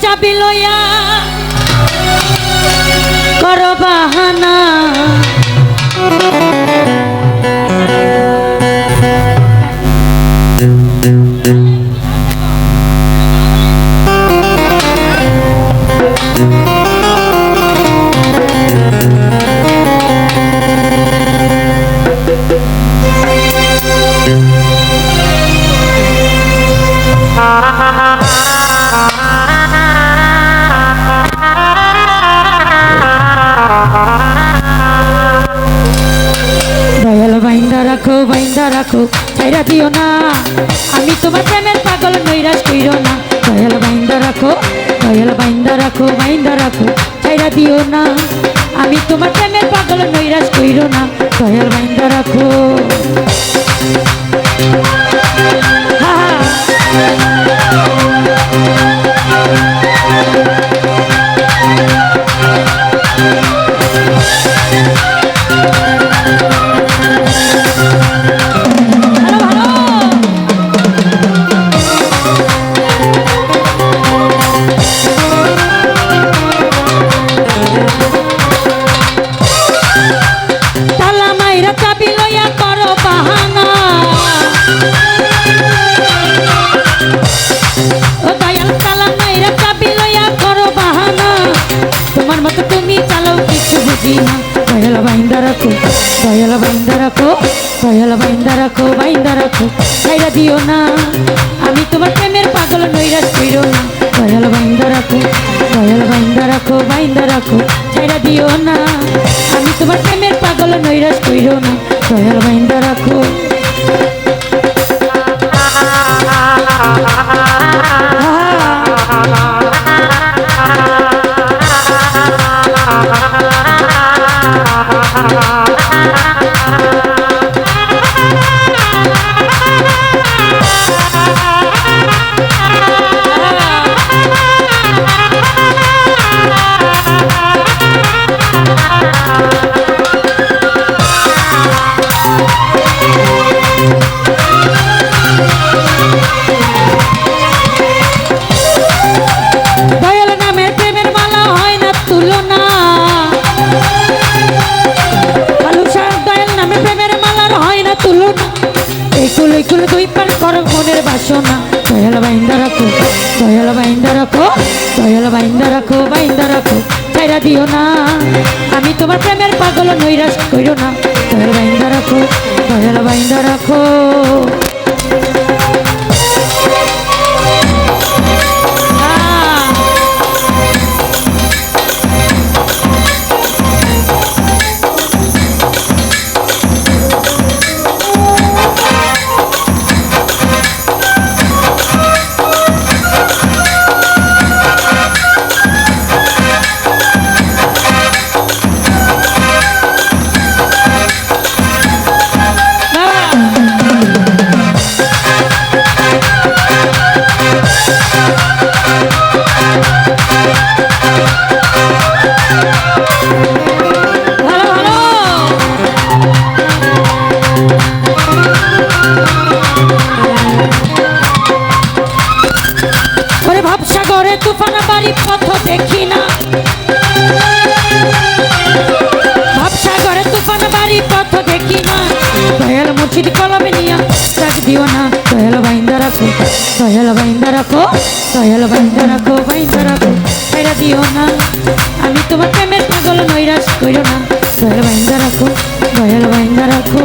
চাবি লইয়া কর বাহানা দয়াল বাইন্দা রাখো বাইন্দা রাখো, ছাইরা দিও না। আমি তোমার প্রেমের পাগল, নৈরাশ কইরো না। দয়াল বাইন্দা রাখো, দয়াল বাইন্দা রাখো বাইন্দা রাখো, ছাইরা দিও না। আমি তোমার প্রেমের পাগল, নৈরাশ কইরো না। দয়াল বাইন্দা রাখো। হা মতো তুমি চালাও, কিছু বুঝি না। দয়াল বাইন্দা রাখো, দয়াল বাইন্দা রাখো, দয়াল বাইন্দা রাখো বাইন্দা রাখো। ছাইরা দিও না। আমি তোমার প্রেমের পাগল নৈরাশ কইরো না। দয়াল বাইন্দা রাখো, দয়াল বাইন্দা রাখো বাইন্দা রাখো। ছাইরা দিও না। আমি তোমার প্রেমের পাগল নৈরাশ কইরো না। দয়াল বাইন্দা রাখো। বাসনা দয়াল বাইন্দা রাখো, দয়াল বাইন্দা রাখো, দয়াল বাইন্দা রাখো বাইন্দা রাখো চাইরা দিও না। আমি তোমার প্রেমের পাগল নৈরাশ কইরো না। দয়াল বাইন্দা রাখো, দয়াল বাইন্দা রাখো। ভাবসাগরে তুফান বাড়ি পথ দেখি না। ভাবসাগরে তুফান বাড়ি পথ দেখি না। দয়াল মুর্শিদ কলমে নিয়া দিও না, দয়াল বাইন্দা রাখো, দয়াল বাইন্দা রাখো, দয়াল বাইন্দা রাখো বাইন্দা রাখো ছেড়ে দিও না। আমি তোমার প্রেমের পাগল নৈরাশ কইরো না, দয়াল বাইন্দা রাখো, দয়াল বাইন্দা রাখো।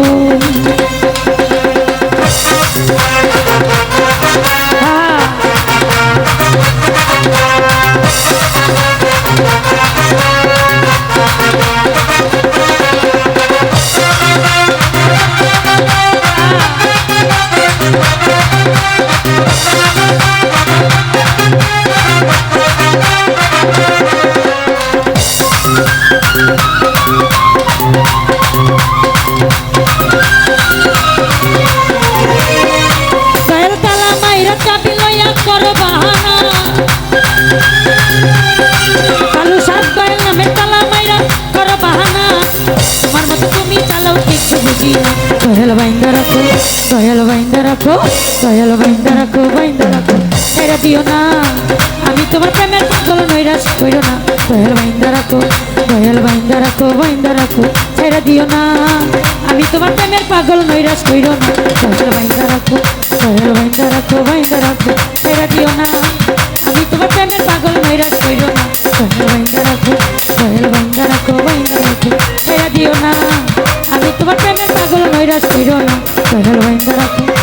মাইরা চাবি লইয়া করো বাহানা। কালু সাত দয়াল নামে তালা মাইরা করো বাহানা। বাইন্দা রাখো, দয়াল বাইন্দা রাখো, দয়াল বাইন্দা রাখো বাইন্দা রাখো। ছেড়ে দিও না। আমি তোমার প্রেমের পাগল নৈরাশ করো না। দয়াল বাইন্দা রাখো, দয়াল বাইন্দা রাখো বাইন্দা রাখো। ছেড়ে দিও না। আমি তোমার প্রেমের পাগল, নৈরাশ করো না। দয়াল বাইন্দা রাখো দয়াল বাইন্দা রাখো বাইন্দা রাখো ছেড়ে দিও না। আমি তোমার প্রেমের পাগল, নৈরাশ করো না। দয়াল বাইন্দা রাখো দয়াল বাইন্দা রাখো বাইন্দা রাখো ছেড়ে দিও না। আমি তোমার প্রেমের পাগল, নৈরাশ করো না। রাখো বাইন্দা রাখো।